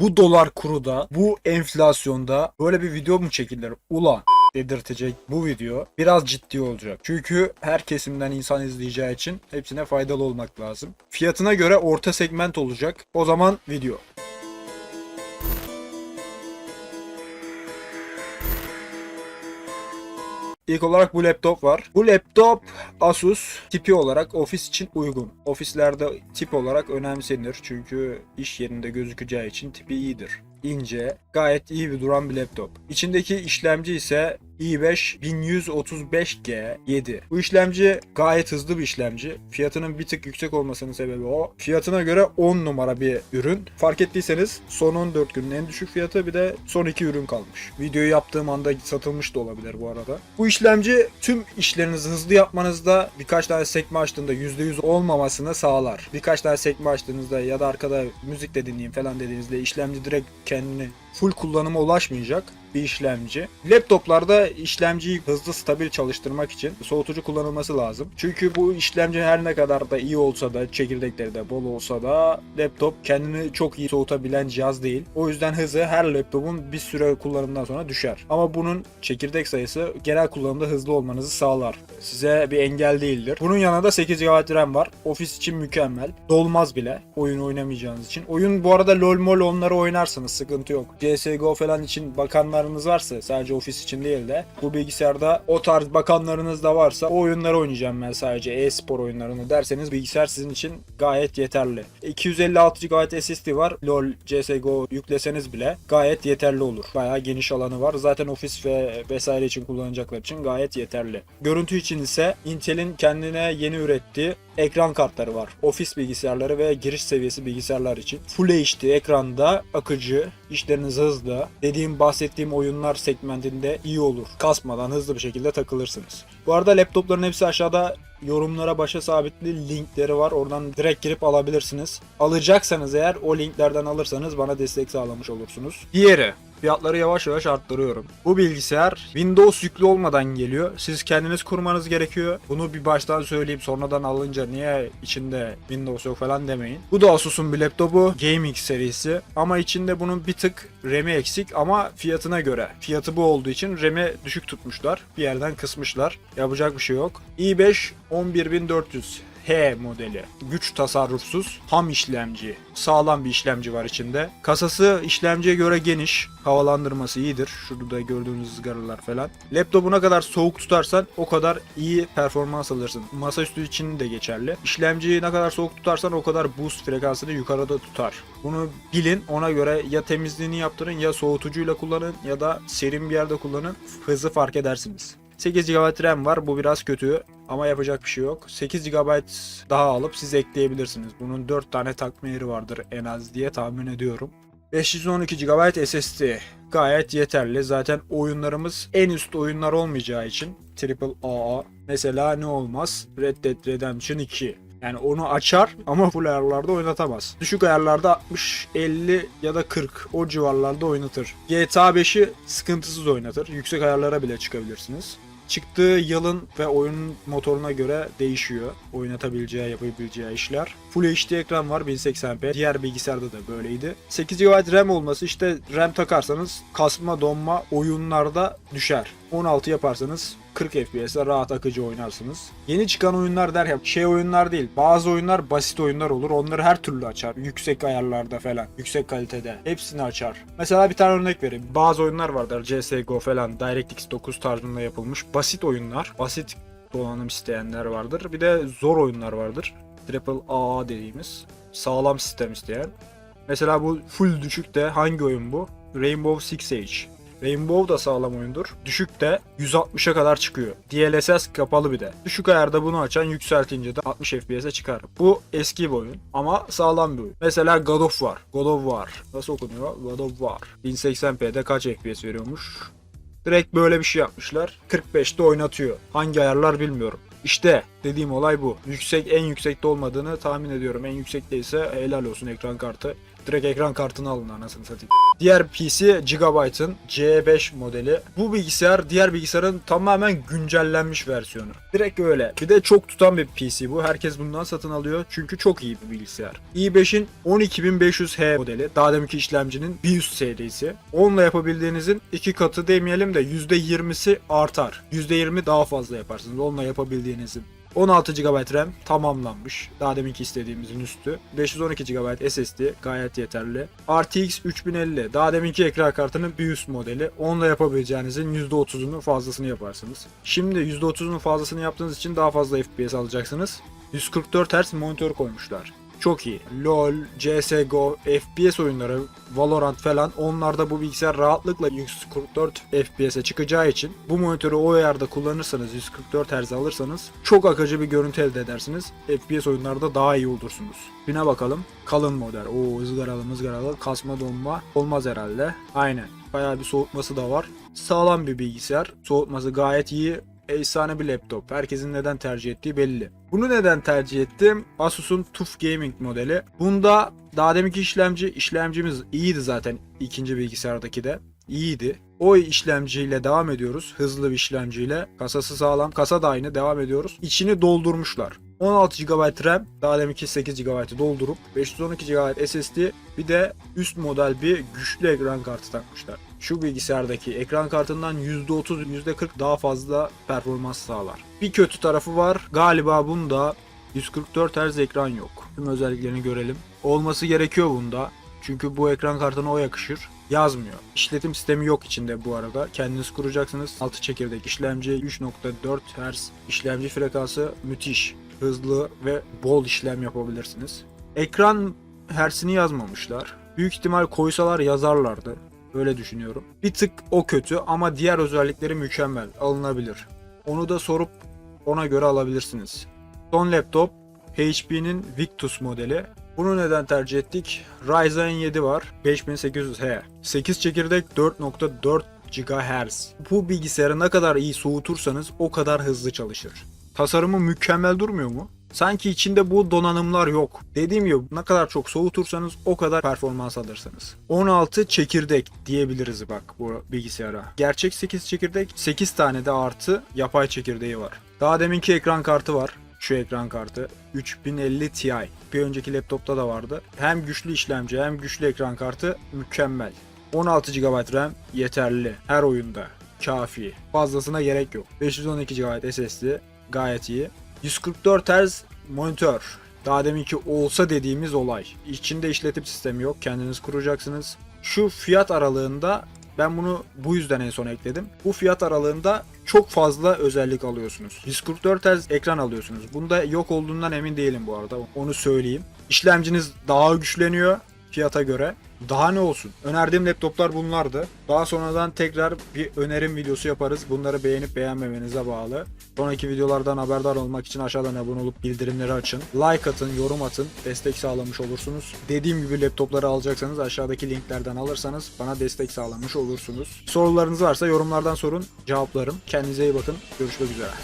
Bu dolar kuruda, bu enflasyonda böyle bir video mu çekilir? Ulan dedirtecek bu video biraz ciddi olacak. Çünkü her kesimden insan izleyeceği için hepsine faydalı olmak lazım. Fiyatına göre orta segment olacak. O zaman video. İlk olarak bu laptop var. Bu laptop Asus tipi olarak ofis için uygun. Ofislerde tip olarak önemsenir çünkü iş yerinde gözükeceği için tipi iyidir. İnce, gayet iyi bir duran bir laptop. İçindeki işlemci ise i5 1135G 7. Bu işlemci gayet hızlı bir işlemci. Fiyatının bir tık yüksek olmasının sebebi o. Fiyatına göre 10 numara bir ürün. Fark ettiyseniz son 14 günün en düşük fiyatı bir de son 2 ürün kalmış. Videoyu yaptığım anda satılmış da olabilir bu arada. Bu işlemci tüm işlerinizi hızlı yapmanızda birkaç tane sekme açtığında %100 olmamasını sağlar. Birkaç tane sekme açtığınızda ya da arkada müzik de dinleyeyim falan dediğinizde işlemci direkt kendini full kullanıma ulaşmayacak bir işlemci. Laptoplarda işlemciyi hızlı stabil çalıştırmak için soğutucu kullanılması lazım. Çünkü bu işlemci her ne kadar da iyi olsa da çekirdekleri de bol olsa da laptop kendini çok iyi soğutabilen cihaz değil. O yüzden hızı her laptopun bir süre kullanımdan sonra düşer. Ama bunun çekirdek sayısı genel kullanımda hızlı olmanızı sağlar. Size bir engel değildir. Bunun yanında 8 GB RAM var. Ofis için mükemmel. Dolmaz bile oyun oynamayacağınız için. Oyun bu arada LoL mol onları oynarsınız sıkıntı yok. CSGO falan için bakanlarınız varsa sadece ofis için değil de bu bilgisayarda o tarz bakanlarınız da varsa o oyunları oynayacağım ben sadece e-spor oyunlarını derseniz bilgisayar sizin için gayet yeterli. 256 GB SSD var. LoL, CSGO yükleseniz bile gayet yeterli olur. Bayağı geniş alanı var. Zaten ofis ve vesaire için kullanacaklar için gayet yeterli. Görüntü için ise Intel'in kendine yeni ürettiği ekran kartları var. Ofis bilgisayarları ve giriş seviyesi bilgisayarlar için. Full HD ekranda akıcı, işleriniz hızlı. Dediğim bahsettiğim oyunlar segmentinde iyi olur. Kasmadan hızlı bir şekilde takılırsınız. Bu arada laptopların hepsi aşağıda yorumlara başa sabitli linkleri var. Oradan direkt girip alabilirsiniz. Alacaksanız eğer o linklerden alırsanız bana destek sağlamış olursunuz. Diğeri fiyatları yavaş yavaş arttırıyorum. Bu bilgisayar Windows yüklü olmadan geliyor. Siz kendiniz kurmanız gerekiyor. Bunu bir baştan söyleyip sonradan alınca niye içinde Windows yok falan demeyin. Bu da Asus'un bir laptopu. Gaming serisi. Ama içinde bunun bir tık RAM'i eksik ama fiyatına göre. Fiyatı bu olduğu için RAM'i düşük tutmuşlar. Bir yerden kısmışlar. Yapacak bir şey yok. i5 11400 H modeli. Güç tasarrufsuz, ham işlemci. Sağlam bir işlemci var içinde. Kasası işlemciye göre geniş. Havalandırması iyidir. Şurada gördüğünüz ızgaralar falan. Laptopu ne kadar soğuk tutarsan o kadar iyi performans alırsın. Masaüstü için de geçerli. İşlemciyi ne kadar soğuk tutarsan o kadar boost frekansını yukarıda tutar. Bunu bilin. Ona göre ya temizliğini yaptırın ya soğutucuyla kullanın ya da serin bir yerde kullanın. Hızı fark edersiniz. 8 GB RAM var. Bu biraz kötü ama yapacak bir şey yok. 8 GB daha alıp siz ekleyebilirsiniz. Bunun 4 tane takma yeri vardır en az diye tahmin ediyorum. 512 GB SSD gayet yeterli. Zaten oyunlarımız en üst oyunlar olmayacağı için AAA mesela ne olmaz? Red Dead Redemption 2. Yani onu açar ama full ayarlarda oynatamaz. Düşük ayarlarda 60, 50 ya da 40 o civarlarda oynatır. GTA 5'i sıkıntısız oynatır. Yüksek ayarlara bile çıkabilirsiniz. Çıktığı yılın ve oyunun motoruna göre değişiyor. Oynatabileceği, yapabileceği işler. Full HD ekran var 1080p. Diğer bilgisayarda da böyleydi. 8 GB RAM olması işte RAM takarsanız kasma donma oyunlarda düşer. 16 yaparsanız 40 FPS'e rahat akıcı oynarsınız. Yeni çıkan oyunlar derken şey oyunlar değil. Bazı oyunlar basit oyunlar olur. Onları her türlü açar. Yüksek ayarlarda falan. Yüksek kalitede. Hepsini açar. Mesela bir tane örnek vereyim. Bazı oyunlar vardır. CSGO falan. DirectX 9 tarzında yapılmış. Basit oyunlar. Basit donanım isteyenler vardır. Bir de zor oyunlar vardır. Triple A dediğimiz. Sağlam sistem isteyen. Mesela bu full düşük de hangi oyun bu? Rainbow Six Siege. Rainbow da sağlam oyundur. Düşük de 160'a kadar çıkıyor. DLSS kapalı bir de. Düşük ayarda bunu açan yükseltince de 60 FPS'e çıkar. Bu eski bir oyun ama sağlam bir oyun. Mesela God of War. God of War. Nasıl okunuyor? God of War. 1080p'de kaç FPS veriyormuş? Direkt böyle bir şey yapmışlar. 45'te oynatıyor. Hangi ayarlar bilmiyorum. İşte dediğim olay bu. Yüksek en yüksekte olmadığını tahmin ediyorum. En yüksekteyse helal olsun ekran kartı. Direkt ekran kartını alın anasını satayım. Diğer PC Gigabyte'ın C5 modeli. Bu bilgisayar diğer bilgisayarın tamamen güncellenmiş versiyonu. Direkt öyle. Bir de çok tutan bir PC bu. Herkes bundan satın alıyor çünkü çok iyi bir bilgisayar. i5'in 12500H modeli. Daha deminki işlemcinin bir üst serisi. Onunla yapabildiğinizin iki katı demeyelim de %20'si artar. %20 daha fazla yaparsınız. Onunla yapabildiğinizin. 16 GB RAM tamamlanmış. Daha deminki istediğimizin üstü. 512 GB SSD gayet yeterli. RTX 3050 daha deminki ekran kartının bir üst modeli. Onunla yapabileceğinizin %30'unu fazlasını yaparsınız. Şimdi %30'unun fazlasını yaptığınız için daha fazla FPS alacaksınız. 144 Hz monitör koymuşlar. Çok iyi. LoL, CSGO, FPS oyunları, Valorant falan onlarda bu bilgisayar rahatlıkla 144 FPS'e çıkacağı için bu monitörü o ayarda kullanırsanız 144 Hz alırsanız çok akıcı bir görüntü elde edersiniz. FPS oyunlarda daha iyi olursunuz. Bine bakalım. Kalın model. Oo ızgaralı mızgaralı kasma donma olmaz herhalde. Aynen. Bayağı bir soğutması da var. Sağlam bir bilgisayar. Soğutması gayet iyi efsane bir laptop. Herkesin neden tercih ettiği belli. Bunu neden tercih ettim? Asus'un TUF Gaming modeli. Bunda daha deminki işlemci, işlemcimiz iyiydi zaten ikinci bilgisayardaki de. İyiydi. O işlemciyle devam ediyoruz. Hızlı bir işlemciyle. Kasası sağlam. Kasa da aynı. Devam ediyoruz. İçini doldurmuşlar. 16 GB RAM, daha deminki 8 GB'ı doldurup 512 GB SSD bir de üst model bir güçlü ekran kartı takmışlar. Şu bilgisayardaki ekran kartından %30 %40 daha fazla performans sağlar. Bir kötü tarafı var. Galiba bunda 144 Hz ekran yok. Tüm özelliklerini görelim. Olması gerekiyor bunda. Çünkü bu ekran kartına o yakışır. Yazmıyor. İşletim sistemi yok içinde bu arada. Kendiniz kuracaksınız. 6 çekirdek işlemci, 3.4 Hz işlemci frekansı müthiş. Hızlı ve bol işlem yapabilirsiniz. Ekran hersini yazmamışlar. Büyük ihtimal koysalar yazarlardı. Öyle düşünüyorum. Bir tık o kötü ama diğer özellikleri mükemmel. Alınabilir. Onu da sorup ona göre alabilirsiniz. Son laptop HP'nin Victus modeli. Bunu neden tercih ettik? Ryzen 7 var. 5800H. 8 çekirdek 4.4 GHz. Bu bilgisayarı ne kadar iyi soğutursanız o kadar hızlı çalışır. Tasarımı mükemmel durmuyor mu? Sanki içinde bu donanımlar yok. Dediğim gibi ne kadar çok soğutursanız o kadar performans alırsınız. 16 çekirdek diyebiliriz bak bu bilgisayara. Gerçek 8 çekirdek 8 tane de artı yapay çekirdeği var. Daha deminki ekran kartı var. Şu ekran kartı 3050 Ti. Bir önceki laptopta da vardı. Hem güçlü işlemci hem güçlü ekran kartı mükemmel. 16 GB RAM yeterli her oyunda. Kafi. Fazlasına gerek yok. 512 GB SSD gayet iyi. 144 Hz monitör. Daha deminki olsa dediğimiz olay. İçinde işletim sistemi yok. Kendiniz kuracaksınız. Şu fiyat aralığında ben bunu bu yüzden en son ekledim. Bu fiyat aralığında çok fazla özellik alıyorsunuz. 144 Hz ekran alıyorsunuz. Bunda yok olduğundan emin değilim bu arada. Onu söyleyeyim. İşlemciniz daha güçleniyor fiyata göre. Daha ne olsun? Önerdiğim laptoplar bunlardı. Daha sonradan tekrar bir önerim videosu yaparız. Bunları beğenip beğenmemenize bağlı. Sonraki videolardan haberdar olmak için aşağıdan abone olup bildirimleri açın. Like atın, yorum atın. Destek sağlamış olursunuz. Dediğim gibi laptopları alacaksanız aşağıdaki linklerden alırsanız bana destek sağlamış olursunuz. Sorularınız varsa yorumlardan sorun. Cevaplarım. Kendinize iyi bakın. Görüşmek üzere.